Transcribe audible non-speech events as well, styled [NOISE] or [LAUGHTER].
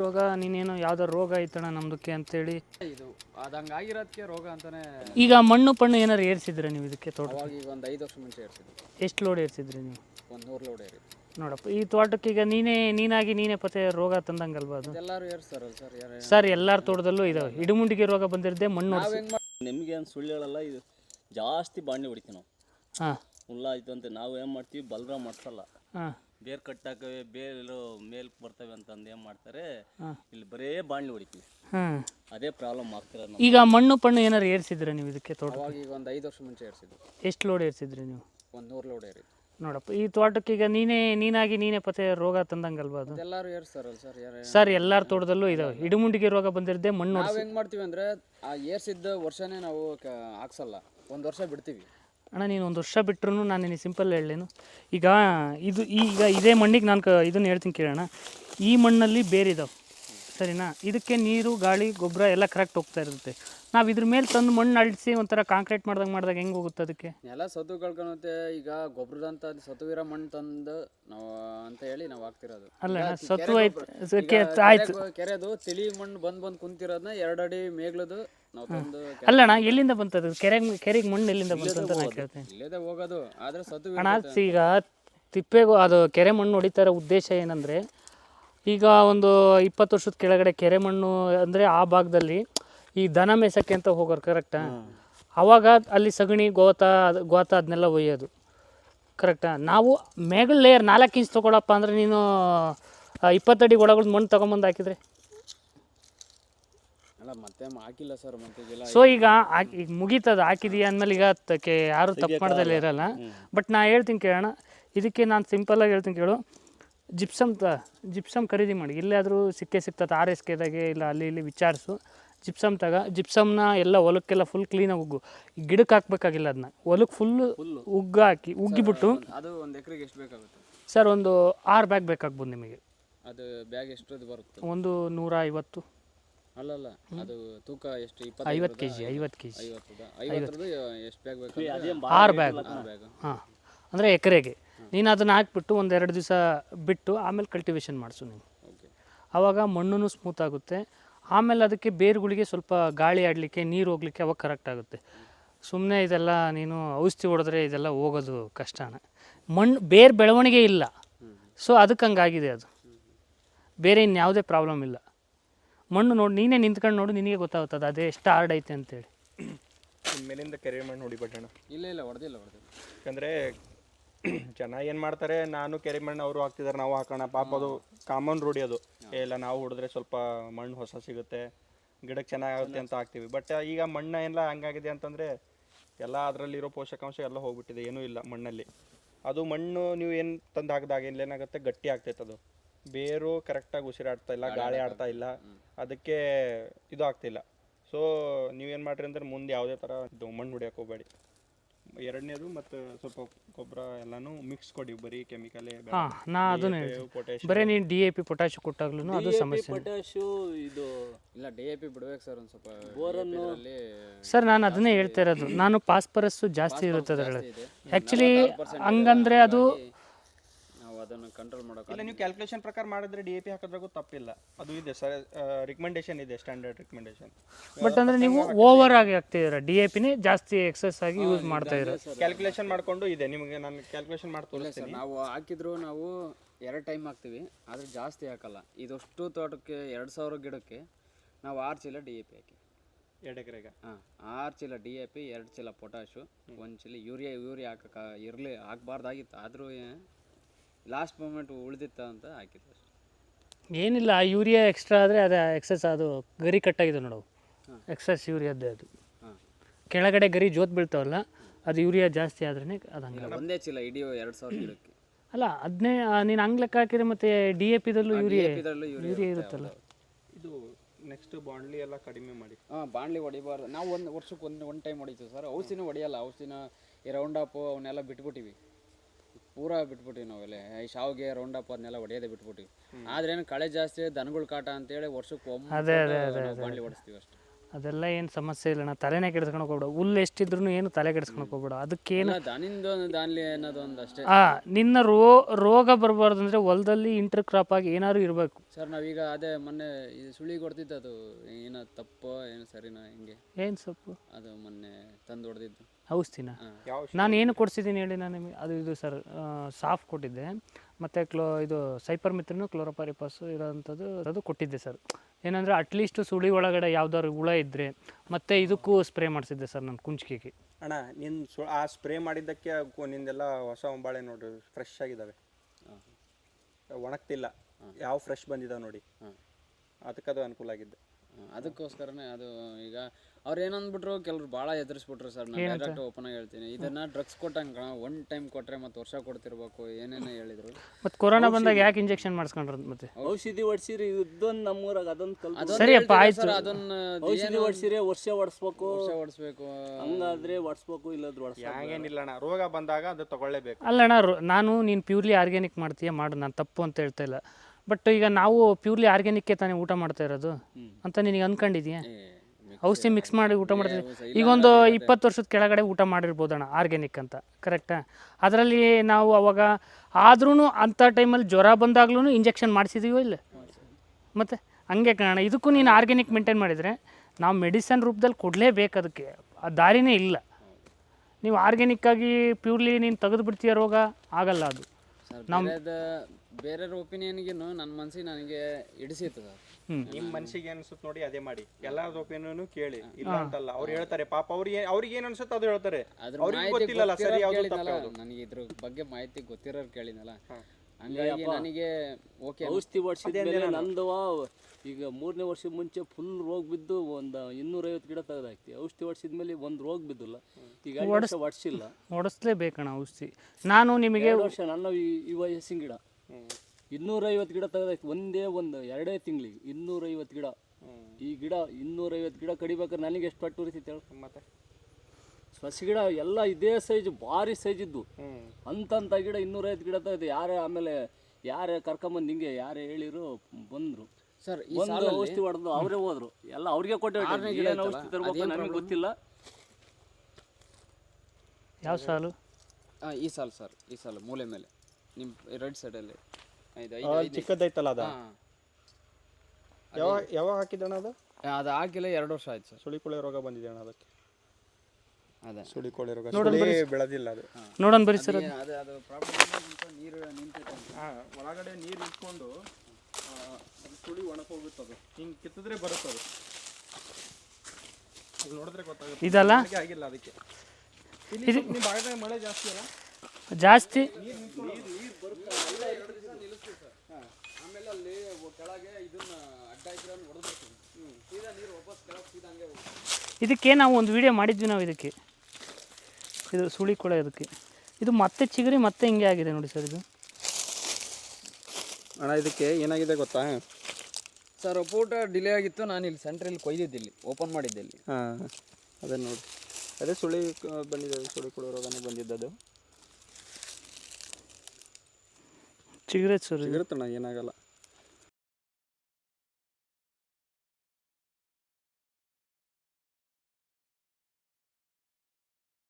ರೋಗ ನೀನೇನೋ ಯಾವ್ದೋ ರೋಗ ಐತಣ ನಮ್ದಕ್ಕೆ ಅಂತೇಳಿ. ಇದು ಅದಂಗಾಗಿರೋದಕ್ಕೆ ರೋಗ ಅಂತಾನೆ ಈಗ ಮಣ್ಣು ಪಣ್ಣು ಏನಾರು ಏರ್ಸಿದ್ರೆ ನೀವು ಇದಕ್ಕೆ ತೋಟ ಅವಾಗ ಈಗ ಒಂದು ಐದು ವರ್ಷ ಮುಂಚೆ ಇರ್ತಿದ್ವಿ ಎಷ್ಟು ಲೋಡ್ ಏರ್ಸಿದ್ರಿ ನೀವು? ಒಂದು ನೂರು ಲೋಡ್ ಏರಿ. ನೋಡಪ್ಪ ಈ ತೋಟಕ್ಕೆ ಈಗ ನೀನೇ ನೀನಾಗಿ ನೀನೇ ಪತ್ತೆ ರೋಗ ತಂದಂಗಲ್ವಾ ಅದು? ಎಲ್ಲರೂ ಏರ್ಸ್ತಾರಲ್ಲ ಸರ್ ಯಾರು ಸರ್ ಎಲ್ಲಾರ ತೋಟದಲ್ಲೂ ಇದಾವೆ ಹಿಡಿಮುಂಡಿಗೆ ರೋಗ ಬಂದಿರದೆ ಮಣ್ಣು ನಿಮ್ಗೆ ಹೊಡ್ಸಿ ಹೆಂಗ್ ಮಾಡ್- ನಿಮಗೆ ಏನು ಸುಳ್ಳು ಹೇಳಲ್ಲ ಇದು ಜಾಸ್ತಿ ಬಾಣಿ ಹೊಡಿತೀವಿ ನಾವು. ಹಾಂ. ಹುಲ್ಲ ಆಯ್ತು ಅಂತ ನಾವು ಏನು ಮಾಡ್ತೀವಿ ಬಲರ ಮಾಡ್ಸಲ್ಲ. ಹಾಂ. ಬೇರ್ ಕಟ್ಟಾಕವೆ ಬೇರು ಮೇಲ್ ಬರ್ತವೆ ಅಂತಂದು ಏನು ಮಾಡ್ತಾರೆ ಇಲ್ಲಿ ಬರೇ ಬಾಣ್ಲಿ ಹೊಡಿತೀವಿ. ಹಾಂ. ಅದೇ ಪ್ರಾಬ್ಲಮ್ ಆಗ್ತಾರೆ ಈಗ ಮಣ್ಣು ಪಣ್ಣು ಏನಾರು ಏರ್ಸಿದ್ರೆ ನೀವು ಇದಕ್ಕೆ ತೋಟ ಅವಾಗ ಈಗ ಒಂದು ಐದು ವರ್ಷ ಮುಂಚೆ ಏರ್ಸಿದ್ರು ಎಷ್ಟು ಲೋಡ್ ಏರ್ಸಿದ್ರಿ ನೀವು? ಒಂದು ನೂರು ಲೋಡ್ ಏರಿ ನೋಡಪ್ಪ ಈ ತೋಟಕ್ಕೆ ಈಗ ನೀನೇ ನೀನಾಗಿ ನೀನೇ ಪತ್ತೆ ರೋಗ ತಂದಂಗಲ್ವಾ ಅದು? ಎಲ್ಲರೂ ಏರ್ಸ್ತಾರಲ್ಲ ಸರ್ ಯಾರು ಸರ್ ಎಲ್ಲಾರ ತೋಟದಲ್ಲೂ ಇದಾವೆ. ಇಡುಮುಂಡಿಗೆ ರೋಗ ಬಂದಿರದೆ ಮಣ್ಣು ನಾವು ಹೊಡ್ಸಿ ಹೆಂಗ್ ಮಾಡ್ತೀವಿ ಅಂದ್ರೆ ಆ ಏರ್ಸಿದ್ದ ವರ್ಷನೇ ನಾವು ಕ- ಹಾಕ್ಸಲ್ಲ. ಒಂದು ವರ್ಷ ಬಿಡ್ತೀವಿ. ಅಣ್ಣ ನೀನು ಒಂದು ವರ್ಷ ಬಿಟ್ಟರು ನಾನು ನಿನಗೆ ಸಿಂಪಲ್ ಹೇಳಲೇನು. ಈಗ ಇದು ಈಗ ಇದೇ ಮಣ್ಣಿಗೆ ನಾನು ಕ ಇದನ್ನು ಹೇಳ್ತೀನಿ ಕೇಳೋಣ ಈ ಮಣ್ಣಲ್ಲಿ ಬೇರೆ ಇದಾವೆ. ಸರಿನಾ? ಇದಕ್ಕೆ ನೀರು ಗಾಳಿ ಗೊಬ್ಬರ ಎಲ್ಲ ಕರೆಕ್ಟ್ ಹೋಗ್ತಾ ಇರುತ್ತೆ. ನಾವು ಇದ್ರ ಮೇಲೆ ತಂದು ಮಣ್ಣು ಅಳಿಸಿ ಒಂಥರ ಕಾಂಕ್ರೀಟ್ ಮಾಡ್ದಂಗೆ ಮಾಡಿದಾಗ ಹೆಂಗೆ ಹೋಗುತ್ತೆ ಅದಕ್ಕೆ? ನೆಲ ಸತು ಕಳ್ಕೊಳುತ್ತೆ ಈಗ ಗೊಬ್ಬರದಂತ ಸತುವಿರ ಮಣ್ಣು ತಂದು ನಾವು ಅಂತ ಹೇಳಿ ನಾವು ಹಾಕ್ತಿರೋದು. ಅಲ್ಲ ಸತ್ತು ಆಯ್ತು ಆಯ್ತು. ಕೆರೆದು ತಿಳಿ ಮಣ್ಣು ಬಂದು ಬಂದು ಕುಂತಿರೋದನ್ನ ಎರಡು ಅಡಿ ಮೇಗ್ಲದು ನಾವು ತಂದು ಕೆರೆ- ಅಲ್ಲ ಅಣ್ಣ ಎಲ್ಲಿಂದ ಬಂತದು? ಕೆರೆಗೆ ಕೆರೆಗೆ ಮಣ್ಣು ಎಲ್ಲಿಂದ ಬಂತು ಅಂತ ನಾನು ಕೇಳ್ತೀನಿ. ಇಲ್ಲದೆ ಹೋಗೋದು. ಆದ್ರೆ ಸತು ಅಣ್ಣ ಈಗ ತಿಪ್ಪೆಗೂ ಅದು ಕೆರೆ ಮಣ್ಣು ಹೊಡಿತಾ ಇರೋ ಉದ್ದೇಶ ಏನಂದರೆ ಈಗ ಒಂದು ಇಪ್ಪತ್ತು ವರ್ಷದ ಕೆಳಗಡೆ ಕೆರೆ ಮಣ್ಣು ಅಂದರೆ ಆ ಭಾಗದಲ್ಲಿ ಈ ದನ ಮೇಸಕ್ಕೆ ಅಂತ ಹೋಗೋರು ಕರೆಕ್ಟಾ ಅವಾಗ ಅಲ್ಲಿ ಸಗಣಿ ಗೋತ ಅದು ಗೋತ ಅದನ್ನೆಲ್ಲ ಒಯ್ಯೋದು. ಕರೆಕ್ಟಾ ನಾವು ಮೇಗಲ್ ಲೇಯರ್ ನಾಲ್ಕು ಇಂಚ್ ತೊಗೊಳಪ್ಪ ಅಂದರೆ ನೀನು ಇಪ್ಪತ್ತಡಿ ಒಳಗಡೆ ಮಣ್ಣು ತೊಗೊಂಬಂದು ಹಾಕಿದ್ರೆ ಅಲ್ಲ ಮತ್ತೆ ಮ- ಹಾಕಿಲ್ಲ ಸರ್ ಮತ್ತೆ ಇದೆಲ್ಲ ಸೊ ಈಗ ಈಗ ಮುಗೀತದ ಹಾಕಿದೀಯ ಅಂದಮೇಲೆ ಈಗ ಅದಕ್ಕೆ ಯಾರು ತಪ್ಪು ಮಾಡ್ದಲ್ಲೇ ಇರಲ್ಲ. ಬಟ್ ನಾ ಹೇಳ್ತೀನಿ ಕೇಳೋಣ. ಇದಕ್ಕೆ ನಾನು ಸಿಂಪಲಾಗಿ ಹೇಳ್ತೀನಿ ಕೇಳು. ಜಿಪ್ಸಮ್ ತ ಜಿಪ್ಸಮ್ ಖರೀದಿ ಮಾಡಿ. ಇಲ್ಲಾದರೂ ಸಿಕ್ಕೇ ಸಿಗ್ತದೆ ಆರ್ ಎಸ್ ಕೆದಾಗೆ ಇಲ್ಲ ಅಲ್ಲಿ ಇಲ್ಲಿ ವಿಚಾರಿಸು. ಜಿಪ್ಸಮ್ ತಗ ಜಿಪ್ಸಮ್ನ ಎಲ್ಲ ಹೊಲಕ್ಕೆಲ್ಲ ಫುಲ್ ಕ್ಲೀನಾಗಿ ಉಗ್ಗು. ಈ ಗಿಡಕ್ಕೆ ಹಾಕ್ಬೇಕಾಗಿಲ್ಲ ಅದನ್ನ ಹೊಲಕ್ಕೆ ಫುಲ್ಲು ಉಗ್ಗ ಹಾಕಿ ಉಗ್ಗಿಬಿಟ್ಟು. ಅದು ಒಂದು ಎಕರೆಗೆ ಎಷ್ಟು ಬೇಕಾಗುತ್ತೆ? ಸರ್ ಒಂದು ಆರು ಬ್ಯಾಗ್ ಬೇಕಾಗ್ಬೋದು ನಿಮಗೆ. ಅದು ಬ್ಯಾಗ್ ಎಷ್ಟು ಬರುತ್ತೆ? ಒಂದು ನೂರ ಐವತ್ತು. ಅಲ್ಲಲ್ಲ ಅದು ತೂಕ ಎಷ್ಟು? ಐವತ್ತು ಕೆ ಜಿ ಐವತ್ತು ಕೆ ಜಿ ಐವತ್ತದ? ಐವತ್ತರದ್ದು ಎಷ್ಟು ಬ್ಯಾಗ್ ಬೇಕು ಆರು ಬ್ಯಾಗ್. ಹಾಂ. ಅಂದರೆ ಎಕರೆಗೆ. ನೀನು ಅದನ್ನು ಹಾಕ್ಬಿಟ್ಟು ಒಂದು ಎರಡು ದಿವಸ ಬಿಟ್ಟು ಆಮೇಲೆ ಕಲ್ಟಿವೇಷನ್ ಮಾಡಿಸು ನೀನು. ಅವಾಗ ಆವಾಗ ಮಣ್ಣು ಸ್ಮೂತ್ ಆಗುತ್ತೆ. ಆಮೇಲೆ ಅದಕ್ಕೆ ಬೇರುಗಳಿಗೆ ಸ್ವಲ್ಪ ಗಾಳಿ ಆಡಲಿಕ್ಕೆ ನೀರು ಹೋಗ್ಲಿಕ್ಕೆ ಅವಾಗ ಕರೆಕ್ಟ್ ಆಗುತ್ತೆ. ಸುಮ್ಮನೆ ಇದೆಲ್ಲ ನೀನು ಔಷಧಿ ಹೊಡೆದ್ರೆ ಇದೆಲ್ಲ ಹೋಗೋದು ಕಷ್ಟನ. ಮಣ್ಣು ಬೇರೆ ಬೆಳವಣಿಗೆ ಇಲ್ಲ. ಸೊ ಅದಕ್ಕೆ ಹಂಗಾಗಿದೆ ಅದು. ಬೇರೆ ಇನ್ಯಾವುದೇ ಪ್ರಾಬ್ಲಮ್ ಇಲ್ಲ. ಮಣ್ಣು ನೋಡಿ ನೀನೇ ನಿಂತ್ಕೊಂಡು ನೋಡು ನಿನಗೆ ಗೊತ್ತಾಗುತ್ತದೆ ಅದೇ ಎಷ್ಟು ಹಾರ್ಡ್ ಐತೆ ಅಂತೇಳಿ. ಮೇಲಿಂದ ಕೆರೆ ಮಣ್ಣು ಹೊಡಿಬೇಡಣ ಇಲ್ಲ ಇಲ್ಲ ಹೊಡೆದಿಲ್ಲ ಹೊಡೆದಿಲ್ಲ. ಯಾಕಂದರೆ ಜನ [CLEARS THROAT] ಏನು ಮಾಡ್ತಾರೆ ನಾನು ಕೆರೆ ಮಣ್ಣು ಅವರು ಹಾಕ್ತಿದ್ದಾರೆ ನಾವು ಹಾಕೋಣ. ಪಾಪ ಅದು ಕಾಮನ್ ರೂಢಿ ಅದು. ಏ ಇಲ್ಲ ನಾವು ಹೊಡೆದ್ರೆ ಸ್ವಲ್ಪ ಮಣ್ಣು ಹೊಸ ಸಿಗುತ್ತೆ ಗಿಡಕ್ಕೆ ಚೆನ್ನಾಗಾಗುತ್ತೆ ಅಂತ ಹಾಕ್ತೀವಿ. ಬಟ್ ಈಗ ಮಣ್ಣು ಎಲ್ಲ ಹಂಗಾಗಿದೆ ಅಂತಂದರೆ ಎಲ್ಲ ಅದರಲ್ಲಿರೋ ಪೋಷಕಾಂಶ ಎಲ್ಲ ಹೋಗ್ಬಿಟ್ಟಿದೆ ಏನೂ ಇಲ್ಲ ಮಣ್ಣಲ್ಲಿ. ಅದು ಮಣ್ಣು ನೀವು ಏನು ತಂದು ಹಾಕಿದಾಗ ಏನಾಗುತ್ತೆ ಗಟ್ಟಿ ಆಗ್ತೈತೆ ಅದು. ಬೇರು ಕರೆಕ್ಟಾಗಿ ಉಸಿರಾಡ್ತಾ ಇಲ್ಲ ಗಾಳಿ ಆಡ್ತಾ ಇಲ್ಲ. ಅದಕ್ಕೆ ಇದು ಆಗ್ತಿಲ್ಲ. ಸೊ ನೀವೇನು ಮಾಡ್ರಿ ಅಂದ್ರೆ ಮುಂದೆ ಯಾವುದೇ ಥರ ಮಣ್ಣು ಹೊಡಿಯೋಕೆ ಹೋಗಬೇಡಿ. ಎರಡನೇದು ಮತ್ತು ಸ್ವಲ್ಪ ಗೊಬ್ಬರ ಎಲ್ಲಾನು ಮಿಕ್ಸ್ ಕೊಡಿ ಬರೀ ಕೆಮಿಕಲ್ ಹಾಂ ನಾ ಅದನ್ನೇ ಬರೀ ನೀನು ಡಿ ಎ ಪಿ ಪೊಟ್ಯಾಶ್ ಕೊಟ್ಟಾಗ್ಲೂ ಅದು ಸಮಸ್ಯೆ ಪೊಟ್ಯಾಶು ಇದು ಇಲ್ಲ ಡಿ ಎ ಪಿ ಬಿಡ್ಬೇಕು ಸರ್ ಒಂದು ಸ್ವಲ್ಪ ಬೋರನ್ನು ಸರ್ ನಾನು ಅದನ್ನೇ ಹೇಳ್ತಾ ಇರೋದು. ನಾನು ಪಾಸ್ಪರಸ್ಸು ಜಾಸ್ತಿ ಇರುತ್ತೆ ಅದರಲ್ಲಿ ಆ್ಯಕ್ಚುಲಿ ಹಂಗಂದ್ರೆ ಅದು ಅದನ್ನು ಕಂಟ್ರೋಲ್ ಮಾಡೋಕೆ ಇಲ್ಲ ನೀವು ಕ್ಯಾಲ್ಕುಲೇಷನ್ ಪ್ರಕಾರ ಮಾಡಿದ್ರೆ ಡಿ ಎ ಪಿ ಹಾಕಿದ್ರಾಗೂ ತಪ್ಪಿಲ್ಲ. ಅದು ಇದೆ ಸರ್ ರಿಕಮೆಂಡೇಶನ್ ಇದೆ ಸ್ಟ್ಯಾಂಡರ್ಡ್ ರಿಕಮೆಂಡೇಶನ್ ಬಟ್ ಅಂದ್ರೆ ನೀವು ಓವರ್ ಆಗಿ ಆಗ್ತಿದ್ದೀರ ಡಿ ಎ ಪಿನೇ ಜಾಸ್ತಿ ಎಕ್ಸಸ್ ಆಗಿ ಯೂಸ್ ಮಾಡ್ತಾ ಇರೋ ಕ್ಯಾಲ್ಕುಲೇಷನ್ ಮಾಡಿಕೊಂಡು ಇದೆ ನಿಮಗೆ ನಾನು ಕ್ಯಾಲ್ಕುಲೇಷನ್ ಮಾಡಿ ಸರ್ ತೋರಿಸ್ತೀನಿ. ನಾವು ಹಾಕಿದ್ರು ನಾವು ಎರಡು ಟೈಮ್ ಹಾಕ್ತೀವಿ ಆದರೆ ಜಾಸ್ತಿ ಹಾಕಲ್ಲ. ಇದಷ್ಟು ತೋಟಕ್ಕೆ ಎರಡು ಸಾವಿರ ಗಿಡಕ್ಕೆ ನಾವು ಆರು ಚೀಲ ಡಿ ಎ ಪಿ ಹಾಕಿ. ಎರಡು ಎಕರೆಗೆ? ಹಾಂ ಆರು ಚೀಲ ಡಿ ಎ ಪಿ ಎರಡು ಚೀಲ ಪೊಟ್ಯಾಶು ಒಂದು ಚೀಲ ಯೂರಿಯಾ ಯೂರಿಯಾ ಹಾಕಕ್ಕೆ ಇರಲಿ ಹಾಕ್ಬಾರ್ದಾಗಿತ್ತು. ಆದರೂ ಲಾಸ್ಟ್ ಮೂಮೆಂಟ್ ಉಳಿದಿತ್ತ ಅಂತ ಹಾಕಿದ್ದು ಅಷ್ಟೇ. ಏನಿಲ್ಲ ಆ ಯೂರಿಯಾ ಎಕ್ಸ್ಟ್ರಾ ಆದರೆ ಅದು ಎಕ್ಸಸ್ ಅದು ಗರಿ ಕಟ್ಟಾಗಿದೆ ನೋಡು. ಎಕ್ಸಸ್ ಯೂರಿಯಾದ್ದೇ ಅದು. ಹಾಂ. ಕೆಳಗಡೆ ಗರಿ ಜೋತ್ ಬೀಳ್ತಾವಲ್ಲ ಅದು ಯೂರಿಯಾ ಜಾಸ್ತಿ ಆದ್ರೇ ಅದು ಹಂಗೆ ಒಂದೇ ಚೀಲ ಇಡೀ ಎರಡು ಸಾವಿರ ಗಿಡಕ್ಕೆ ಅಲ್ಲ ಅದನ್ನೇ ನೀನು ಹಂಗೆ ಲೆಕ್ಕ ಹಾಕಿದ್ರೆ ಮತ್ತೆ ಡಿ ಎ ಪಿದಲ್ಲೂ ಯೂರಿಯಾ ಇದರಲ್ಲೂ ಯೂರಿಯಾ ಯೂರಿಯಾ ಇರುತ್ತಲ್ಲ. ಇದು ನೆಕ್ಸ್ಟ್ ಬಾಂಡ್ಲಿ ಎಲ್ಲ ಕಡಿಮೆ ಮಾಡಿ. ಹಾಂ ಬಾಂಡ್ಲಿ ಹೊಡಿಬಾರ್ದು. ನಾವು ಒಂದು ವರ್ಷಕ್ಕೆ ಒಂದು ಒನ್ ಟೈಮ್ ಹೊಡಿತೀವಿ ಸರ್. ಔಷಧಿನೂ ಹೊಡಿಯಲ್ಲ. ಔಷಧಿನ ಈ ರೌಂಡ್ ಅಪ್ ಅವನ್ನೆಲ್ಲ ಬಿಟ್ಬಿಟ್ಟಿವಿ. ಪೂರಾ ಬಿಟ್ಬಿಟ್ಟಿವಿ ನಾವೆಲ್ಲ. ಈ ಶಾವಿಗೆ ರೌಂಡ್ ಅಪ್ ಅದನ್ನೆಲ್ಲ ಹೊಡೆಯೋದೇ ಬಿಟ್ಬಿಟ್ಟಿವಿ ಏನು ಕಳೆ ಜಾಸ್ತಿ ದನಗಳ ಕಾಟ ಅಂತೇಳಿ ವರ್ಷಕ್ಕೆ ಒಮ್ಮೆ ಬಾಂಡ್ಲಿ ಹೊಡಿಸ್ತೀವಿ ಅಷ್ಟೇ. ಅದೆಲ್ಲ ಏನು ಸಮಸ್ಯೆ ಇಲ್ಲ ನಾ ತಲೆನೇ ಕೆಡಿಸ್ಕೊಂಡು ಹೋಗ್ಬಿಡು. ಹುಲ್ಲು ಎಷ್ಟಿದ್ರು ಏನು ತಲೆ ಕೆಡಿಸ್ಕೊಂಡು ಹೋಗ್ಬಿಡು. ಅದಕ್ಕೇನು ದಾನ್ಲಿ ಅನ್ನೋದು ಒಂದು ಅಷ್ಟೇ. ಆ ನಿನ್ನ ರೋ ರೋಗ ಬರಬಾರ್ದು ಅಂದ್ರೆ ಹೊಲದಲ್ಲಿ ಇಂಟರ್ ಕ್ರಾಪ್ ಆಗಿ ಏನಾದ್ರು ಇರಬೇಕು. ಸರ್ ನಾವೀಗ ಅದೇ ಮೊನ್ನೆ ಇದು ಸುಳಿ ಕೊಡ್ತಿದ್ದು ಅದು. ಏನೋ ತಪ್ಪೋ ಏನು ಸರಿನಾ ಹಿಂಗೆ. ಏನು ಸೊಪ್ಪು? ಅದು ಮೊನ್ನೆ ತಂದು ಹೊಡೆದಿದ್ದು. ಔಷಧಿನ ನಾನು ಏನು ಕೊಡಿಸಿದ್ದೀನಿ ಹೇಳಿ ನಾನು ನಿಮಗೆ ಅದು ಇದು ಸರ್ ಸಾಫ್ ಕೊಟ್ಟಿದ್ದೆ. ಮತ್ತು ಕ್ಲೋ ಇದು ಸೈಪರ್ ಮಿತ್ರನು ಕ್ಲೋರೋಪಾರಿಪಾಸು ಇರೋವಂಥದ್ದು ಅದು ಕೊಟ್ಟಿದ್ದೆ ಸರ್. ಏನಂದರೆ ಅಟ್ಲೀಸ್ಟ್ ಸುಳಿ ಒಳಗಡೆ ಯಾವ್ದಾದ್ರು ಹುಳ ಇದ್ದರೆ ಮತ್ತು ಇದಕ್ಕೂ ಸ್ಪ್ರೇ ಮಾಡಿಸಿದ್ದೆ ಸರ್ ನಾನು ಕುಂಚಿಕೆಗೆ. ಅಣ್ಣ ನಿನ್ನ ಸು ಆ ಸ್ಪ್ರೇ ಮಾಡಿದ್ದಕ್ಕೆ ನಿಂದೆಲ್ಲ ಹೊಸ ಒಂಬಾಳೆ ನೋಡ್ರಿ ಫ್ರೆಶ್ ಆಗಿದ್ದಾವೆ ಒಣಗ್ತಿಲ್ಲ. ಯಾವ ಫ್ರೆಶ್ ಬಂದಿದಾವೆ ನೋಡಿ. ಅದಕ್ಕೆ ಅದು ಅನುಕೂಲ ಆಗಿದ್ದೆ. ಅದಕ್ಕೋಸ್ಕರನೇ ಅದು ಈಗ ಅವ್ರು ಏನಂದ್ಬಿಟ್ರು ಕೆಲವ್ರು ಭಾಳ ಎದುರಿಸ್ಬಿಟ್ರು ಸರ್. ನಾನು ಡೈರೆಕ್ಟ್ ಓಪನ್ ಆಗಿ ಹೇಳ್ತೀನಿ. ಇದನ್ನ ಡ್ರಗ್ಸ್ ಕೊಟ್ಟಂಗ ಒನ್ ಟೈಮ್ ಕೊಟ್ರೆ ಮತ್ತೆ ವರ್ಷ ಕೊಡ್ತಿರ್ಬೇಕು ಏನೇನೋ ಹೇಳಿದ್ರು. ಮತ್ತೆ ಕೊರೋನಾ ಬಂದಾಗ ಯಾಕೆ ಇಂಜೆಕ್ಷನ್ ಮಾಡಿಸ್ಕೊಂಡ್ರು ಮತ್ತೆ? ಔಷಧಿ ಹೊಡ್ಸಿರಿ ಇದೊಂದು ನಮ್ಮೂರಾಗ ಅದೊಂದು ಕಲ್ ಅದೊಂದು ಸರಿಯಪ್ಪ, ಆಯ್ತು. ಅದನ್ನ ಔಷಧಿ ಹೊಡ್ಸಿರಿ ವರ್ಷ ಹೊಡ್ಸ್ಬೇಕು ವರ್ಷ ಹೊಡ್ಸ್ಬೇಕು ಹಂಗಾದ್ರೆ ಹೊಡ್ಸ್ಬೇಕು ಇಲ್ಲದ್ರೆ ಹೊಡ್ಸ್ಬೇಕು ಹಂಗೇನಿಲ್ಲ ಅಣ್ಣ. ರೋಗ ಬಂದಾಗ ಅದು ತಗೊಳ್ಳೇಬೇಕು. ಅಲ್ಲಣ್ಣ ನಾನು ನೀನು ಪ್ಯೂರ್ಲಿ ಆರ್ಗ್ಯಾನಿಕ್ ಮಾಡ್ತೀಯ? ಮಾಡು ನಾನು ತಪ್ಪು ಅಂತ ಹೇಳ್ತಾ ಇಲ್ಲ. ಬಟ್ ಈಗ ನಾವು ಪ್ಯೂರ್ಲಿ ಆರ್ಗ್ಯಾನಿಕ್ಗೆ ತಾನೇ ಊಟ ಮಾಡ್ತಾ ಇರೋದು? ಅಂತ ನಿನಗೆ ಅನ್ಕೊಂಡಿದ್ಯಾ? ಔಷಧಿ ಮಿಕ್ಸ್ ಮಾಡಿ ಊಟ ಮಾಡ್ತೀವಿ ಈಗ ಒಂದು ಇಪ್ಪತ್ತು ವರ್ಷದ ಕೆಳಗಡೆ ಊಟ ಮಾಡಿರ್ಬೋದಣ್ಣ ಆರ್ಗ್ಯಾನಿಕ್ ಅಂತ ಕರೆಕ್ಟಾ ಅದರಲ್ಲಿ ನಾವು ಅವಾಗ ಆದ್ರೂ ಅಂಥ ಟೈಮಲ್ಲಿ ಜ್ವರ ಬಂದಾಗ್ಲೂ ಇಂಜೆಕ್ಷನ್ ಮಾಡಿಸಿದೀವೋ ಇಲ್ಲ? ಮತ್ತು ಹಂಗೆ ಕಾರಣ ಇದಕ್ಕೂ ನೀನು ಆರ್ಗ್ಯಾನಿಕ್ ಮೇಂಟೈನ್ ಮಾಡಿದರೆ ನಾವು ಮೆಡಿಸನ್ ರೂಪದಲ್ಲಿ ಕೊಡಲೇಬೇಕು ಅದಕ್ಕೆ ಆ ದಾರಿನೇ ಇಲ್ಲ. ನೀವು ಆರ್ಗ್ಯಾನಿಕ್ಕಾಗಿ ಪ್ಯೂರ್ಲಿ ನೀನು ತೆಗೆದು ಬಿಡ್ತೀಯ ರೋಗ ಆಗಲ್ಲ ಅದು. ಬೇರೆದ ಬೇರೆಯವ್ರ ಒಪಿನಿಯನ್ಗಿನ್ನು ನನ್ನ ಮನ್ಸಿಗೆ ನನಗೆ ಹಿಡಿಸಿತ್ತು ನಿಮ್ ನಿಮ್ಮ ಮನ್ಸಿಗೆ ಅನ್ಸುತ್ತೆ ನೋಡಿ ಅದೇ ಮಾಡಿ. ಎಲ್ಲಾರ ಒಪಿನಿಯನ್ ಕೇಳಿ. ಇಲ್ಲ ಅಂತಲ್ಲ ಅವ್ರು ಹೇಳ್ತಾರೆ ಪಾಪ ಅವ್ರಿಗೆ ಅವ್ರಿಗೆ ಏನ್ ಅನ್ಸುತ್ತೆ ಅದು ಹೇಳ್ತಾರೆ. ಅದ್ರ ಅವ್ರಿಗೆ ಮಾಹಿತಿ ಗೊತ್ತಿಲ್ಲಲ್ಲ ಸರಿ ಯಾವ್ದು ಕೇಳಿದ್ನಲ್ಲ, ತಪ್ಪು ಯಾವ್ದು. ನನಗೆ ಇದ್ರ ಬಗ್ಗೆ ಮಾಹಿತಿ ಗೊತ್ತಿರೋರು ಕೇಳಿನಲ್ಲ ಹಂಗಾಗಿ ನನಗೆ ಓಕೆ ಔಷಧಿ ಹೊಡ್ಸಿದ್ಮೇಲೆ ನಂದು ಈಗ ಮೂರನೇ ವರ್ಷ ಮುಂಚೆ ಫುಲ್ ರೋಗ ಬಿದ್ದು ಒಂದು ಇನ್ನೂರೈವತ್ತು ಗಿಡ ತೆಗೆದಾಕ್ತಿ ಔಷಧಿ ಹೊಡ್ಸಿದ್ಮೇಲೆ ಒಂದು ರೋಗ ಬಿದ್ದಿಲ್ಲ. ಈಗ ವರ್ಷ ಹೊಡ್ಸಿಲ್ಲ ಔಷಧಿ. ನಾನು ನಿಮಗೆ ಎರಡು ವರ್ಷ ನನ್ನ ಈ- ಈ ವಯಸ್ಸಿನ ಗಿಡ. ಇನ್ನೂರೈವತ್ತು ಗಿಡ ತೆಗೆದಾಯ್ತು. ಒಂದೇ ಒಂದು ಎರಡೇ ತಿಂಗಳಿಗೆ ಇನ್ನೂರೈವತ್ತು ಗಿಡ. ಈ ಗಿಡ ಇನ್ನೂರೈವತ್ತು ಗಿಡ ಕಡಿಬೇಕಾದ್ರೆ ನನಗೆ ಎಷ್ಟು ಪಟ್ಟು ಉರಿತೈತೆ ಹೇಳಿ. ಮತ್ತೆ? ಸಸಿ ಗಿಡ ಎಲ್ಲ ಇದೇ ಸೈಜ್ ಭಾರಿ ಸೈಜ್ ಇದ್ದು. ಅಂತಂತ ಗಿಡ ಇನ್ನೂರೈವತ್ತು ಗಿಡ ತೆಗೆದು ಯಾರೇ ಆಮೇಲೆ ಯಾರೇ ಕರ್ಕೊಂಬಂದು ಹಿಂಗೆ ಯಾರೇ ಹೇಳಿರು ಬಂದರು. ಸರ್ ಈ ಒಂದು ಔಷಧಿ ಹೊಡೆದು ಅವರೇ ಹೋದ್ರು. ಎಲ್ಲ ಅವ್ರಿಗೆ ಕೊಟ್ಟೆ ಏನು ಔಷಧಿ ತರಬೇಕು ನನಗೆ ಗೊತ್ತಿಲ್ಲ. ಯಾವ ಸಾಲು? ಆ, ಈ ಸಾಲು ಸರ್ ಈ ಸಾಲು ಮೂಲೆ ಮೇಲೆ. ನಿಮ್ಮ ಎರಡು ಸೈಡಲ್ಲಿ ಐದು ಐದು ಐದು ಚಿಕ್ಕದೈತಲ್ಲ ಅದ? ಯಾವಾಗ ಯಾವಾಗ ಹಾಕಿದಣ ಅದು? ಅದು ಆಗಿಲ್ಲ ಎರಡು ವರ್ಷ ಆಯ್ತು ಸರ್. ಸುಳಿಕೊಳೆ ರೋಗ ಬಂದಿದೆ ಅಣ್ಣ ಅದಕ್ಕೆ. ಅದೇ. ಸುಳಿಕೊಳೆ ರೋಗ ಸುಳಿ ಬೆಳೆದಿಲ್ಲ ಅದು. ನೋಡೋಣ ಬರೀ ಸರ್ ಅದು ಅದು ಪ್ರಾಬ್ಲಮ್ ನೀರು ನಿಂತೈತೆ ಹಾ ಒಳಗಡೆ ನೀರು ಇಟ್ಕೊಂಡು ಸುಳಿ ಒಣಗೋಗುತ್ತೆ ಅದು. ಹಿಂಗೆ ಕಿತ್ತಿದ್ರೆ ಬರುತ್ತೆ ಅದು. ಅದು ನೋಡಿದ್ರೆ ಗೊತ್ತಾಗುತ್ತೆ. ಇದಲ್ಲ? ಆಗಿಲ್ಲ ಅದಕ್ಕೆ. ಇಲ್ಲಿ ಸ್ವಲ್ಪ ನಿಮ್ಮ ಭಾಗದಾಗ ಮಳೆ ಜಾಸ್ತಿ ಅಲ್ಲ? ಜಾಸ್ತಿ. ಆಮೇಲೆ ಅಲ್ಲಿ ಕೆಳಗೆ ಇದನ್ನ ಅಡ್ಡ ಹಾಕಿರೋನ್ ಹೊಡೆದ್ಬಿಡ್ತೀವಿ ನೀರು ವಾಪಸ್ ಕೆಳಗೆ ಹೋಗುತ್ತೆ ಇದಕ್ಕೆ ನಾವು ಒಂದು ವಿಡಿಯೋ ಮಾಡಿದ್ವಿ ನಾವು ಇದಕ್ಕೆ. ಇದು ಸುಳಿ ಕೂಡ ಇದಕ್ಕೆ. ಇದು ಮತ್ತೆ ಚಿಗುರಿ ಮತ್ತೆ ಹಿಂಗೆ ಆಗಿದೆ ನೋಡಿ ಸರ್ ಇದು. ಅಣ್ಣ ಇದಕ್ಕೆ ಏನಾಗಿದೆ ಗೊತ್ತಾ? ಸರ್ ಒಪ್ಪೂಟ ಡಿಲೇ ಆಗಿತ್ತು. ನಾನು ಇಲ್ಲಿ ಸೆಂಟ್ರಲ್ಲಿ ಕೊಯ್ದಿದ್ದೆ ಇಲ್ಲಿ ಓಪನ್ ಮಾಡಿದ್ದೆ ಇಲ್ಲಿ. ಹಾಂ ಅದನ್ನು ನೋಡಿ. ಅದೇ ಸುಳಿ ಬಂದಿದೆ ಸುಳಿ ಕೊಡೋ ರೋಗನೇ ಬಂದಿದ್ದದು. ಚಿಗುರೈತೆ ಸರ್ ಇದು. ಏನಾಗಲ್ಲ.